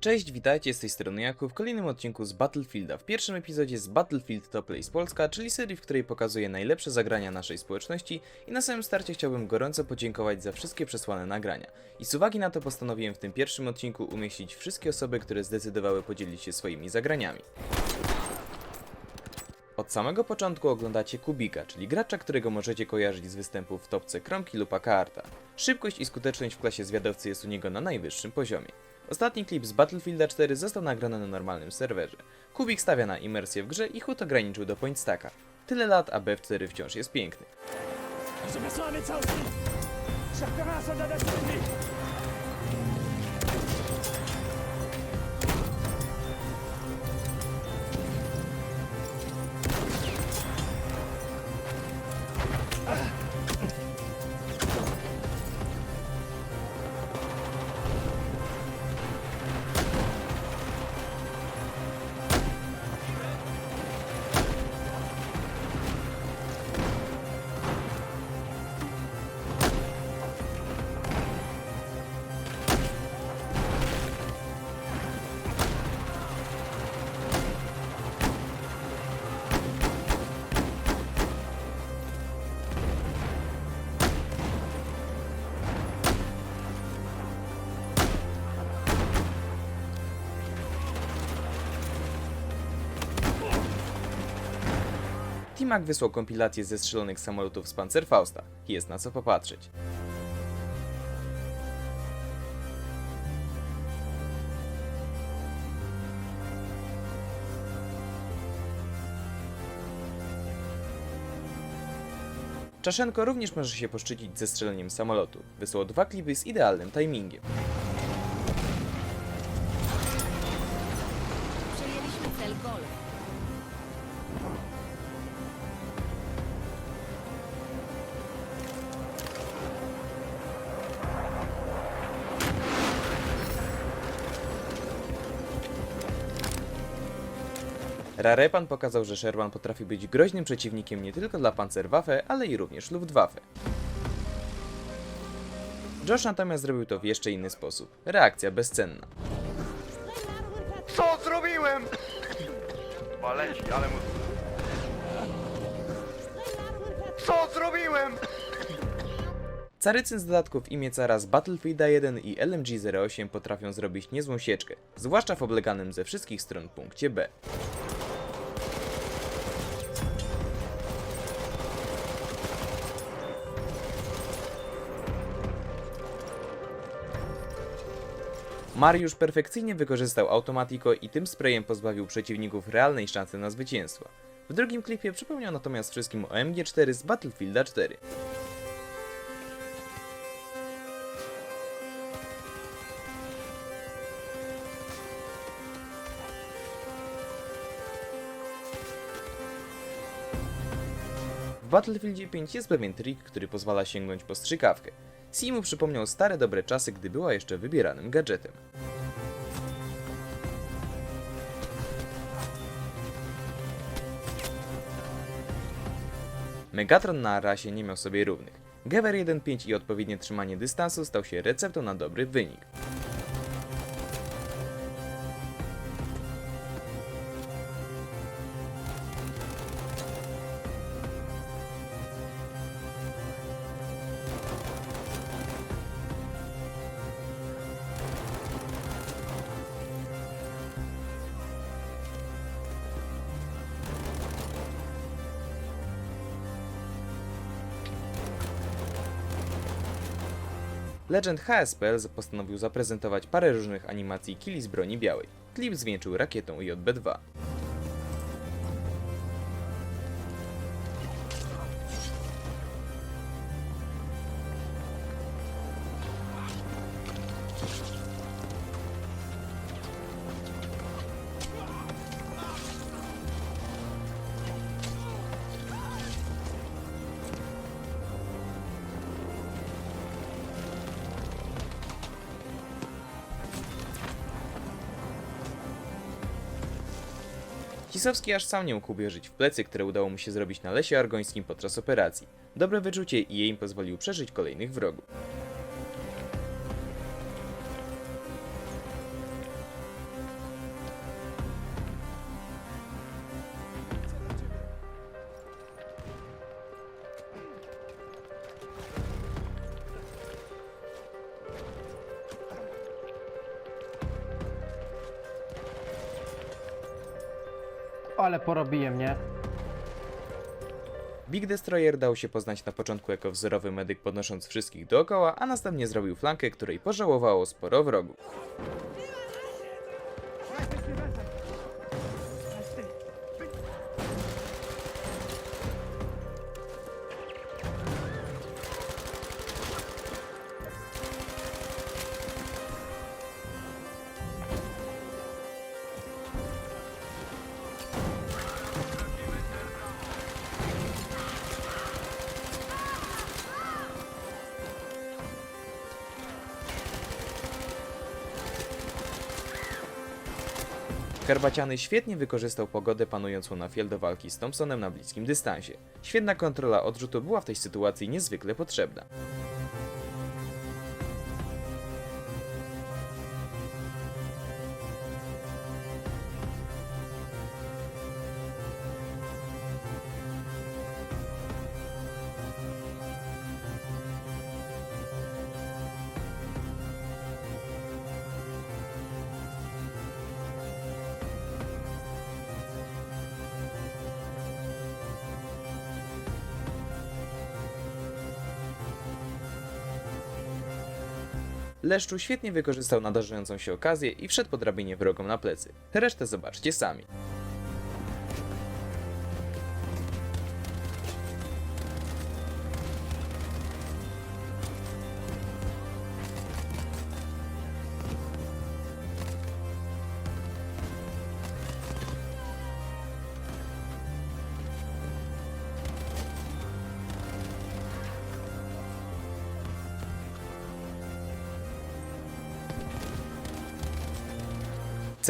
Cześć, witajcie, z tej strony Jakub w kolejnym odcinku z Battlefielda. W pierwszym epizodzie z Battlefield Top Place Polska, czyli serii, w której pokazuję najlepsze zagrania naszej społeczności i na samym starcie chciałbym gorąco podziękować za wszystkie przesłane nagrania. I z uwagi na to postanowiłem w tym pierwszym odcinku umieścić wszystkie osoby, które zdecydowały podzielić się swoimi zagraniami. Od samego początku oglądacie Kubika, czyli gracza, którego możecie kojarzyć z występów w topce Kromki lub Akarta. Szybkość i skuteczność w klasie zwiadowcy jest u niego na najwyższym poziomie. Ostatni klip z Battlefielda 4 został nagrany na normalnym serwerze. Kubik stawia na imersję w grze i hut ograniczył do point stacka. Tyle lat, a BF4 wciąż jest piękny. Timak wysłał kompilację ze strzelonych samolotów z Panzerfausta. Jest na co popatrzeć. Czaszenko również może się poszczycić ze strzeleniem samolotu. Wysłał dwa klipy z idealnym timingiem. Rarepan pokazał, że Sherman potrafi być groźnym przeciwnikiem nie tylko dla Panzerwaffe, ale i również Luftwaffe. Josh natomiast zrobił to w jeszcze inny sposób. Reakcja bezcenna. Co zrobiłem? Chyba leci, ale mu... Co zrobiłem? Carycyn z dodatków imię cara z Battlefielda 1 i LMG-08 potrafią zrobić niezłą sieczkę, zwłaszcza w obleganym ze wszystkich stron punkcie B. Mariusz perfekcyjnie wykorzystał automatiko i tym sprayem pozbawił przeciwników realnej szansy na zwycięstwo. W drugim klipie przypomniał natomiast wszystkim o MG4 z Battlefielda 4. W Battlefieldzie 5 jest pewien trik, który pozwala sięgnąć po strzykawkę. Simu przypomniał stare dobre czasy, gdy była jeszcze wybieranym gadżetem. Megatron na rasie nie miał sobie równych. Gewehr 1.5 i odpowiednie trzymanie dystansu stał się receptą na dobry wynik. Legend HSPL postanowił zaprezentować parę różnych animacji kili z broni białej. Klip zwieńczył rakietą JB-2. Cisowski aż sam nie mógł uwierzyć w plecy, które udało mu się zrobić na lesie argońskim podczas operacji. Dobre wyczucie i jej pozwolił przeżyć kolejnych wrogów. Ale porobiłem, nie? Big Destroyer dał się poznać na początku jako wzorowy medyk podnosząc wszystkich dookoła, a następnie zrobił flankę, której pożałowało sporo wrogów. Herbaciany świetnie wykorzystał pogodę panującą na fiel do walki z Thompsonem na bliskim dystansie. Świetna kontrola odrzutu była w tej sytuacji niezwykle potrzebna. Leszczu świetnie wykorzystał nadarzającą się okazję i wszedł po drabinie wrogom na plecy. Resztę zobaczcie sami.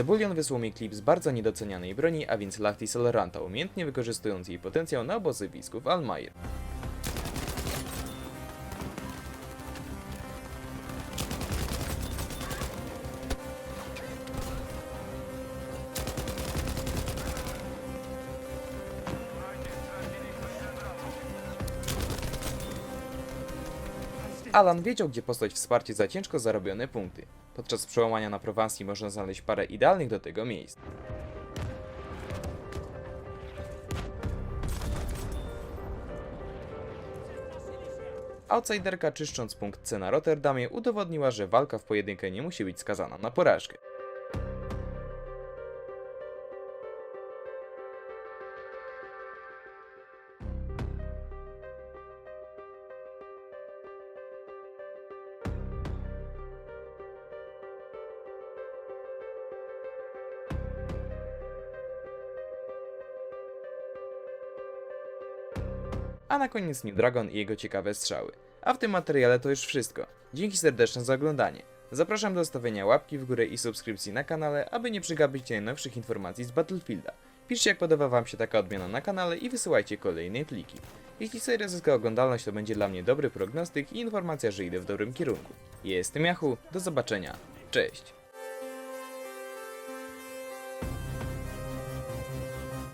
Cebulion wysłał mi klip z bardzo niedocenianej broni, a więc Lachti Soleranta, umiejętnie wykorzystując jej potencjał na obozowisku w Almair. Alan wiedział, gdzie posłać wsparcie za ciężko zarobione punkty. Podczas przełamania na Prowansji można znaleźć parę idealnych do tego miejsc. Outsiderka czyszcząc punkt C na Rotterdamie udowodniła, że walka w pojedynkę nie musi być skazana na porażkę. A na koniec Dragon i jego ciekawe strzały. A w tym materiale to już wszystko. Dzięki serdeczne za oglądanie. Zapraszam do zostawienia łapki w górę i subskrypcji na kanale, aby nie przegapić najnowszych informacji z Battlefielda. Piszcie jak podoba wam się taka odmiana na kanale i wysyłajcie kolejne pliki. Jeśli seria zyska oglądalność to będzie dla mnie dobry prognostyk i informacja, że idę w dobrym kierunku. Jestem Yahoo, do zobaczenia, cześć!